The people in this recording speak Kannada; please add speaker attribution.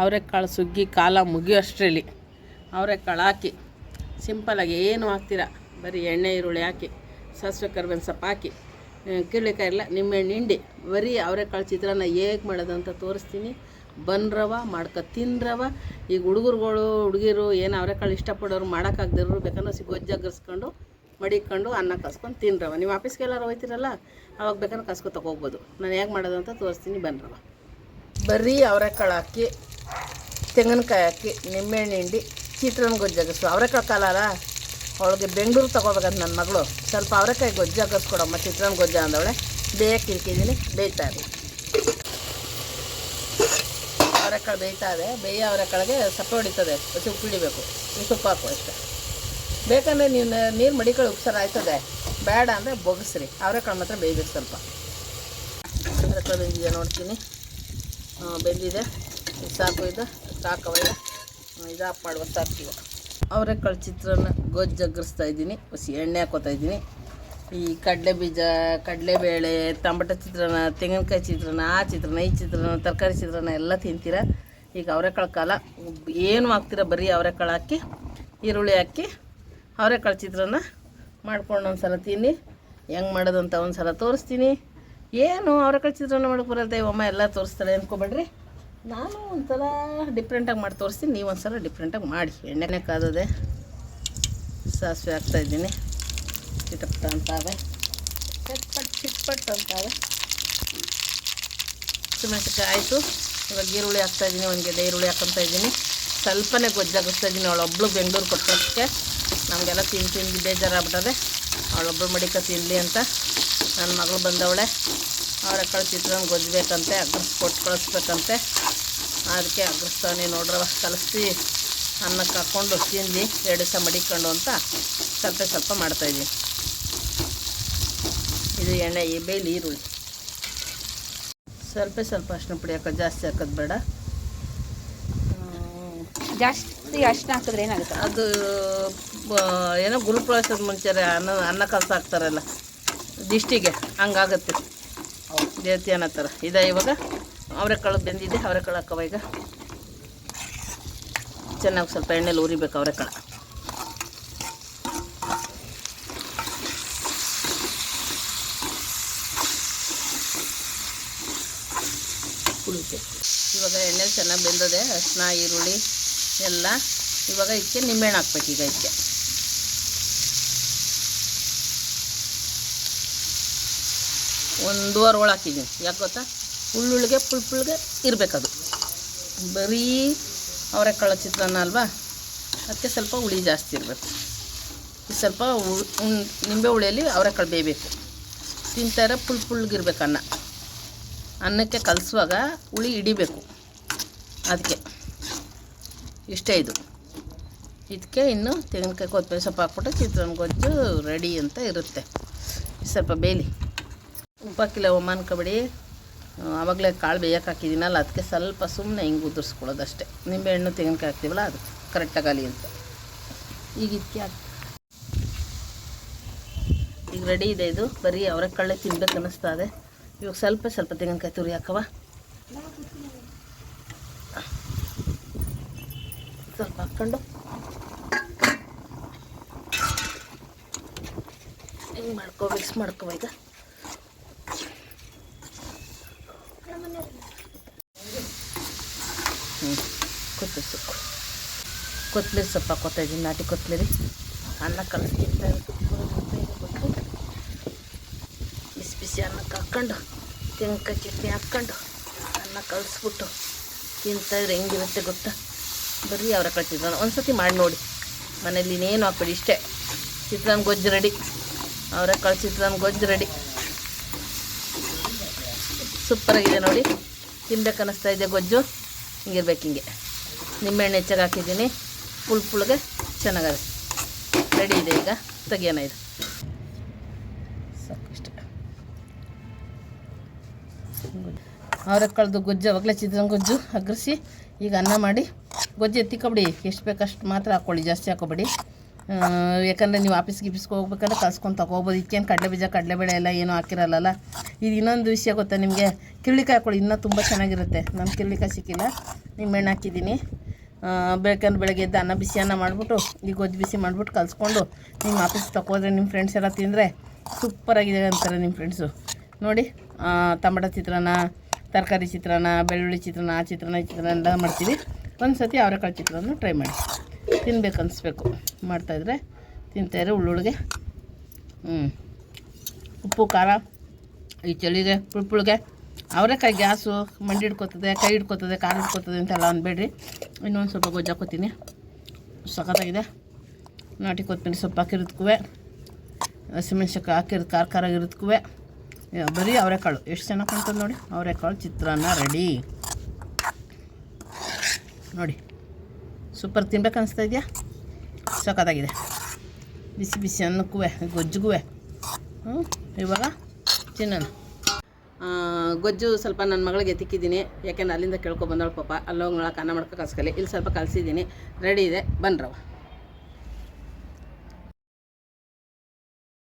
Speaker 1: ಅವರೆಕಾಳು ಸುಗ್ಗಿ ಕಾಲ ಮುಗಿಯೋಷ್ಟರಲ್ಲಿ ಅವರೆಕಾಳು ಹಾಕಿ ಸಿಂಪಲಾಗಿ ಏನು ಹಾಕ್ತೀರಾ? ಬರೀ ಎಣ್ಣೆ, ಈರುಳ್ಳಿ ಹಾಕಿ, ಸಾಸಿವೆ, ಕರ್ಬೇವಿನ ಸೊಪ್ಪು ಹಾಕಿ ಕಿರ್ಳಿಕಾಯಿ ಇಲ್ಲ ನಿಂಬೆಹಣ್ಣು ಹಿಂಡಿ. ಬರೀ ಅವರೆಕಾಳು ಚಿತ್ರಾನ್ನ ಹೇಗೆ ಮಾಡೋದು ಅಂತ ತೋರಿಸ್ತೀನಿ. ಬನ್ರವ ಮಾಡ್ಕೊ ತಿನ್ರವ ಈಗ ಹುಡುಗರುಗಳು, ಹುಡುಗಿರು ಏನು ಅವರೆಕಾಳು ಇಷ್ಟಪಡೋರು ಮಾಡೋಕ್ಕಾಗ್ದಿರೋರು ಬೇಕಂದ್ರೆ ಸಿ ಗೊಜ್ಜಾಗರ್ಸ್ಕೊಂಡು ಮಡಿಕೊಂಡು ಅನ್ನ ಕಸ್ಕೊಂಡು ತಿನ್ರವ ನೀವು ಆಫೀಸ್ಗೆಲ್ಲಾರು ಹೋಯ್ತಿರಲ್ಲ, ಅವಾಗ ಬೇಕಾದ್ರೆ ಕಸ್ಕೊ ತಗೋಗ್ಬೋದು ನಾನು ಹೇಗೆ ಮಾಡೋದು ಅಂತ ತೋರಿಸ್ತೀನಿ ಬನ್ರವ ಬರೀ ಅವರೆಕಾಳು ಹಾಕಿ ತೆಂಗಿನಕಾಯಿ ಹಾಕಿ ನಿಂಬೆಹಣ್ಣು ಹಿಂಡಿ, ಚಿತ್ರಾನ್ನ ಗೊಜ್ಜಾಗಿಸು ಅವರೆಕಾಳು ಕಾಲಾರ ಅವಳಿಗೆ ಬೆಂಗಳೂರು ತೊಗೋಬೇಕಂತ ನನ್ನ ಮಗಳು. ಸ್ವಲ್ಪ ಅವರೆಕಾಯಿ ಗೊಜ್ಜಾಗಿಸ್ಕೊಡಮ್ಮ ಚಿತ್ರಾನ್ನ ಗೊಜ್ಜ ಅಂದವಳೆ. ಬೇಯಕ್ಕೆ ಕಿರಿಕಿದ್ದೀನಿ ಬೇಯ್ತಾ ಇದೆ ಅವರೆಕಾಳು ಬೇಯ್ತಾ ಇದೆ. ಬೇಯ ಅವರೆಕಾಳಿಗೆ ಸಪ್ಪೆ ಹೊಡಿತದೆ. ಹಸಿ ಉಪ್ಪು ಹಿಡಿಬೇಕು. ಈ ಸೊಪ್ಪು ಹಾಕು ಅಷ್ಟೇ. ಬೇಕಂದರೆ ನೀವು ನೀರು ಮಡಿಕಳು ಉಪ್ಸಾರ ಆಯ್ತದೆ. ಬೇಡ ಅಂದರೆ ಬೊಗಸ್ರಿ. ಅವರೆಕಾಳು ಮಾತ್ರ ಬೇಯಬೇಕು ಸ್ವಲ್ಪ. ಅವರೆಕಾಳು ಬೆಂದಿದೆ ನೋಡ್ತೀನಿ ಬೆಂದಿದೆ. ಸಾಕು ಇದು. ಸಾಕವ ಇದು. ಆಫ್ ಮಾಡುವ ಸಾಕಿವ ಅವರೆಕಾಳು ಚಿತ್ರನ ಗೊಜ್ಜು ಅಗ್ರಿಸ್ತಾ ಇದ್ದೀನಿ. ಹಸಿ ಎಣ್ಣೆ ಹಾಕೋತಾ ಇದ್ದೀನಿ. ಈ ಕಡಲೆ ಬೀಜ ಕಡಲೆಬೇಳೆ ಟೊಮಟೊ ಚಿತ್ರಾನ್ನ ತೆಂಗಿನಕಾಯಿ ಚಿತ್ರಾನ್ನ ಆ ಚಿತ್ರಾನ್ನ ಈ ಚಿತ್ರಾನ್ನ ತರಕಾರಿ ಚಿತ್ರಾನ್ನ ಎಲ್ಲ ತಿಂತೀರ? ಈಗ ಅವರೆಕಾಳು ಕಾಲ ಏನು ಹಾಕ್ತೀರ? ಬರೀ ಅವರೆಕಾಳು ಹಾಕಿ, ಈರುಳ್ಳಿ ಹಾಕಿ ಅವರೆಕಾಳು ಚಿತ್ರಾನ್ನ ಮಾಡ್ಕೊಂಡು ಒಂದು ಸಲ ತಿನ್ನಿ. ಹೆಂಗೆ ಮಾಡೋದಂತ ಒಂದು ಸಲ ತೋರಿಸ್ತೀನಿ. ಏನು ಅವರೆಕಾಳು ಚಿತ್ರಾನ್ನ ಮಾಡೋಕೆ ಬರಲ್ದೆ ಅಮ್ಮ ಎಲ್ಲ ತೋರಿಸ್ತಾರೆ ಅನ್ಕೊಬೇಡ್ರಿ. ನಾನು ಒಂಥರ ಡಿಫ್ರೆಂಟಾಗಿ ಮಾಡಿ ತೋರಿಸ್ತೀನಿ ನೀವು ಒಂದು ಸಲ ಡಿಫ್ರೆಂಟಾಗಿ ಮಾಡಿ. ಎಣ್ಣೆನೆ ಕಾದದೆ ಸಾಸಿವೆ ಹಾಕ್ತಾಯಿದ್ದೀನಿ ಚಿಟಪಟ ಅಂತಾವೆ. ಚಟ್ಪಟ್, ಚಿಟ್ಪಟ್ ಅಂತಾವೆ. ಹಸಿಮೆಣಸಿಕಾಯಿ ಆಯಿತು. ಇವಾಗ ಈರುಳ್ಳಿ ಹಾಕ್ತಾಯಿದ್ದೀನಿ ಒಂದು ಗೆಡ್ಡೆ ಈರುಳ್ಳಿ ಹಾಕ್ಕೊತಾ ಇದ್ದೀನಿ. ಸ್ವಲ್ಪನೇ ಗೊಜ್ಜಾಗಿಸ್ತಾ ಇದ್ದೀನಿ. ಅವಳೊಬ್ಳು ಬೆಂಗಳೂರು ಕೊಟ್ಟೋದಕ್ಕೆ ನಮಗೆಲ್ಲ ತಿಂದು ತಿಂದು ಬೇಜಾರಾಗ್ಬಿಟ್ಟದೆ. ಅವಳೊಬ್ಳು ಮಡಿಕ ತಿನ್ನಲಿ ಅಂತ. ನನ್ನ ಮಗಳು ಬಂದವಳೆ. ಅವರೆಕಾಳು ಚಿತ್ರಾನ್ನ ಗೊಜ್ಜಬೇಕಂತೆ ಅಗ್ರಸ್ ಕೊಟ್ಟು ಕಳಿಸ್ಬೇಕಂತೆ. ಅದಕ್ಕೆ ಅಗ್ರಸ್ತಾನೆ ನೋಡ್ರವ ಕಲಿಸಿ ಅನ್ನಕ್ಕೆ ಹಾಕ್ಕೊಂಡು ತಿಂದು ಎರಡು ದಿವಸ ಮಡಿಕೊಂಡು ಅಂತ ಸ್ವಲ್ಪ ಸ್ವಲ್ಪ ಮಾಡ್ತಾಯಿದ್ದೀನಿ ಇದು ಎಣ್ಣೆ ಈ ಬೇಲಿ ಈರುಳ್ಳಿ. ಸ್ವಲ್ಪ ಸ್ವಲ್ಪ ಅರ್ಶಿನ ಪುಡಿ ಹಾಕೋದು ಜಾಸ್ತಿ ಹಾಕೋದು ಬೇಡ.
Speaker 2: ಜಾಸ್ತಿ ಅಷ್ಟು ಹಾಕಿದ್ರೆ ಏನಾಗುತ್ತೆ?
Speaker 1: ಅದು ಏನೋ ಗುರುಪ್ರವೇಶದ ಮುಂಚೆ ಅನ್ನ ಅನ್ನ ಕಲಸ ಹಾಕ್ತಾರಲ್ಲ ದಿಷ್ಟಿಗೆ ಹಂಗಾಗತ್ತೆ. ದೇವತಿ ಅನ್ನೋ ಥರ ಇದೆ ಇವಾಗ ಅವರೆಕಾಳು ಬೆಂದಿದೆ ಅವರೆಕಾಳು ಹಾಕವ ಈಗ. ಚೆನ್ನಾಗಿ ಸ್ವಲ್ಪ ಎಣ್ಣೆಲಿ ಉರಿಬೇಕು ಅವರೆಕಾಳು ಉಳಿತೆ ಇವಾಗ ಎಣ್ಣೆ ಚೆನ್ನಾಗಿ ಬೆಂದದೆ, ಅರಿಶಿನ, ಈರುಳ್ಳಿ ಎಲ್ಲ. ಇವಾಗ ಇದಕ್ಕೆ ನಿಂಬೆಹಣ್ಣು ಹಾಕ್ಬೇಕು ಈಗ ಇದಕ್ಕೆ. ಒಂದೂವರೆ ಒಳ ಹಾಕಿದ್ದೀನಿ. ಯಾಕೆ ಗೊತ್ತಾ? ಉಳ್ಳುಳ್ಳಿಗೆ ಪುಳ್ ಪುಳ್ಗೆ ಇರಬೇಕದು. ಬರೀ ಅವರೆಕಾಳು ಚಿತ್ರಾನ್ನ ಅಲ್ವಾ? ಅದಕ್ಕೆ ಸ್ವಲ್ಪ ಹುಳಿ ಜಾಸ್ತಿ ಇರಬೇಕು. ಸ್ವಲ್ಪ ನಿಂಬೆ ಹುಳಿಯಲ್ಲಿ ಅವರೆಕಾಳು ಬೇಯಬೇಕು. ತಿಂತಾರೆ ಪುಳ್ ಪುಳ್ಗಿರ್ಬೇಕು ಅನ್ನ. ಅನ್ನಕ್ಕೆ ಕಲಿಸುವಾಗ ಹುಳಿ ಹಿಡಿಬೇಕು. ಅದಕ್ಕೆ. ಇಷ್ಟೇ ಇದು. ಇದಕ್ಕೆ ಇನ್ನು ತೆಂಗಿನಕಾಯಿ, ಕೊತ್ತಂಬರಿ ಸೊಪ್ಪು ಹಾಕ್ಬಿಟ್ಟು ಚಿತ್ರಾನ್ನ ಗೊಜ್ಜು ರೆಡಿ ಅಂತ ಇರುತ್ತೆ. ಸ್ವಲ್ಪ ಬೇಲಿ ಉಪ್ಪಾಕಿಲ್ಲ ಒಮ್ಮನ್ಕೊಬೇಡಿ ಆವಾಗಲೇ ಕಾಳು ಬೇಯಕ್ಕೆ ಹಾಕಿದ್ದೀನಲ್ಲ, ಅದಕ್ಕೆ ಸ್ವಲ್ಪ ಸುಮ್ಮನೆ ಹಿಂಗೆ ಉದುರಿಸ್ಕೊಳ್ಳೋದು ಅಷ್ಟೇ ನಿಂಬೆಹಣ್ಣು ತೆಂಗಿನಕಾಯಿ ಹಾಕ್ತೀವಲ್ಲ, ಅದು ಕರೆಕ್ಟಾಗಲಿ ಅಂತ ಈಗ ಇದಕ್ಕೆ ಈಗ ರೆಡಿ ಇದೆ ಇದು. ಬರೀ ಅವರೆಕಾಳೆ ತಿನ್ಬೇಕು ಅನ್ನಿಸ್ತಾ ಇದೆ. ಇವಾಗ ಸ್ವಲ್ಪ ಸ್ವಲ್ಪ ತೆಂಗಿನಕಾಯಿ ತುರಿ ಹಾಕವ ಸ್ವಲ್ಪ ಹಾಕ್ಕೊಂಡು. ಹಿಂಗೆ ಮಾಡ್ಕೋ ಮಿಕ್ಸ್ ಮಾಡ್ಕೊ ಕೊತ್ತಂಬರಿ ಸೊಪ್ಪು. ಕೊತ್ತಂಬರಿ ಸೊಪ್ಪು ಹಾಕೋತಾ ನಾಟಿ ಕೊತ್ತಂಬರಿ. ಅನ್ನ ಕಲಿಸ್ತಿರ್ತಾ ಬಿಸಿ ಬಿಸಿ ಅನ್ನಕ್ಕೆ ಹಾಕ್ಕೊಂಡು ತೆಂಕ ಚಟ್ನಿ ಹಾಕ್ಕೊಂಡು ಅನ್ನ ಕಲಿಸ್ಬಿಟ್ಟು ತಿಂತಾಯಿದ್ರೆ ಹೆಂಗಿರುತ್ತೆ ಗೊತ್ತಾ? ಬರೀ ಅವರ ಕಟ್ಟಿದ್ರು ಒಂದು ಸತಿ ಮಾಡಿ ನೋಡಿ. ಮನೇಲಿ ಇನ್ನೇನು ಹಾಕ್ಬೇಡಿ, ಇಷ್ಟೇ. ಚಿತ್ರಾನ್ನ ಗೊಜ್ಜು ರೆಡಿ. ಅವರೆಕಾಳು ಚಿತ್ರಾನ್ನ ಗೊಜ್ಜು ರೆಡಿ. ಸೂಪರಾಗಿದೆ ನೋಡಿ. ತಿನ್ಬೇಕು ಅನ್ನಿಸ್ತಾ ಇದೆ ಗೊಜ್ಜು. ಹಿಂಗಿರ್ಬೇಕು ಹಿಂಗೆ. ನಿಂಬೆಹಣ್ಣು ಹೆಚ್ಚಾಗಿ ಹಾಕಿದ್ದೀನಿ. ಪುಲ್ ಪುಳ್ಗೆ ಚೆನ್ನಾಗದೆ. ರೆಡಿ ಇದೆ ಈಗ. ತೆಗಿಯೋಣ ಇದು. ಅವ್ರ ಅವರೆಕಾಳ್ದು ಗೊಜ್ಜು, ಅವಾಗಲೇ ಚಿತ್ರ ಗೊಜ್ಜು ಅಗ್ರಿಸಿ. ಈಗ ಅನ್ನ ಮಾಡಿ. ಗೊಜ್ಜು ಎತ್ತಿಕೊಬಿಡಿ. ಎಷ್ಟು ಬೇಕಷ್ಟು ಮಾತ್ರ ಹಾಕ್ಕೊಳ್ಳಿ. ಜಾಸ್ತಿ ಹಾಕೋಬೇಡಿ ಯಾಕಂದರೆ ನೀವು ಆಫೀಸ್ ಗಿಫೀಸ್ಗೆ ಹೋಗ್ಬೇಕಾದ್ರೆ ಕಲ್ಸ್ಕೊಂಡು ತಗೋಬೋದು. ಇಕ್ಕೇನು ಕಡಲೆ ಬೀಜ ಕಡಲೆಬೇಳೆ ಎಲ್ಲ ಏನೂ ಹಾಕಿರಲ್ಲ ಇದು ಇನ್ನೊಂದು ವಿಷಯ ಗೊತ್ತಾ ನಿಮಗೆ? ಕಿರ್ಳಿಕಾಯಿ ಹಾಕೊಳ್ಳಿ ಇನ್ನೂ ತುಂಬ ಚೆನ್ನಾಗಿರುತ್ತೆ. ನಮ್ಮ ಕಿರ್ಳಿಕಾಯಿ ಸಿಕ್ಕಿಲ್ಲ. ನಿಂಬೆಹಣ್ಣು ಹಾಕಿದ್ದೀನಿ. ಬೇಕಂದ್ರೆ ಬೆಳಗ್ಗೆ ಎದ್ದು ಅನ್ನ ಬಿಸಿ ಅನ್ನ ಮಾಡಿಬಿಟ್ಟು ಈ ಗೊಜ್ಜು ಬಿಸಿ ಮಾಡಿಬಿಟ್ಟು ಕಲಿಸ್ಕೊಂಡು ನಿಮ್ಮ ಆಫೀಸ್ ತಗೋದ್ರೆ ನಿಮ್ಮ ಫ್ರೆಂಡ್ಸ್ ಎಲ್ಲ ತಿಂದರೆ ಸೂಪರಾಗಿದೆ ಅಂತಾರೆ ನಿಮ್ಮ ಫ್ರೆಂಡ್ಸು ನೋಡಿ ತಮಟ ಚಿತ್ರಾನ್ನ, ತರಕಾರಿ ಚಿತ್ರಾನ್ನ, ಬೆಳ್ಳುಳ್ಳಿ ಚಿತ್ರಾನ್ನ, ಆ ಚಿತ್ರಾನ್ನ, ಈ ಚಿತ್ರಾನ್ನ ಎಲ್ಲ ಮಾಡ್ತೀವಿ. ಒಂದು ಸತಿ ಅವರೆಕಾಳು ಚಿತ್ರಾನ್ನ ಟ್ರೈ ಮಾಡಿ. ತಿನ್ಬೇಕು ಅನಿಸ್ಬೇಕು. ಮಾಡ್ತಾಯಿದ್ರೆ ತಿಂತಾಯಿದ್ರೆ ಉಳ್ಳುಳ್ಳಿಗೆ ಹ್ಞೂ ಉಪ್ಪು, ಖಾರ, ಈ ಚಳಿಗೆ, ಪುಳ್ಪುಳಿಗೆ ಅವರೆಕಾಯಿ ಗ್ಯಾಸು ಮಂಡಿ ಹಿಡ್ಕೊತದೆ, ಕೈ ಹಿಡ್ಕೊತದೆ, ಕಾಲು ಹಿಡ್ಕೊತದೆ ಅಂತೆಲ್ಲ ಅನ್ಬೇಡ್ರಿ ಇನ್ನೊಂದು ಸ್ವಲ್ಪ ಗೊಜ್ಜಾಕೋತೀನಿ ಸಖತ್ತಾಗಿದೆ. ನಾಟಿ ಕೊತ್ತಂಬರಿ ಸೊಪ್ಪು ಹಾಕಿರೋದಕ್ಕೂ ಹಸಿಮೆಣ್ಸಕ್ಕೆ ಹಾಕಿರೋದು ಖಾರ ಖಾರ ಇರೋದಕ್ಕೂ ಬರೀ ಅವರೆಕಾಳು. ಎಷ್ಟು ಚೆನ್ನಾಗಿ ಕಾಣ್ತದೆ ನೋಡಿ? ಅವರೆಕಾಳು ಚಿತ್ರಾನ್ನ ರೆಡಿ. ನೋಡಿ. ಸೂಪರ್ ತಿನ್ಬೇಕು ಅನಿಸ್ತಾ ಇದೆಯಾ? ಸಖತ್ತಾಗಿದೆ. ಬಿಸಿ ಬಿಸಿ ಅನ್ನಕ್ಕೂ ಗೊಜ್ಜಿಗೂ ಹ್ಞೂ ಇವಾಗ ತಿನ್ನೋಣ ಗೊಜ್ಜು ಸ್ವಲ್ಪ ನನ್ನ ಮಗಳಿಗೆ ತಿಕ್ಕಿದ್ದೀನಿ. ಯಾಕೆಂದ್ರೆ ಅಲ್ಲಿಂದ ಕೇಳ್ಕೊ ಬಂದವಳು ಪಾಪ. ಅಲ್ಲೋಗಿ ನೋಡೋಕೆ ಅನ್ನ ಮಾಡ್ಕೊ ಕಲ್ಸ್ಕಲಿ. ಇಲ್ಲಿ ಸ್ವಲ್ಪ ಕಲಿಸಿದ್ದೀನಿ. ರೆಡಿ ಇದೆ. ಬನ್ರವ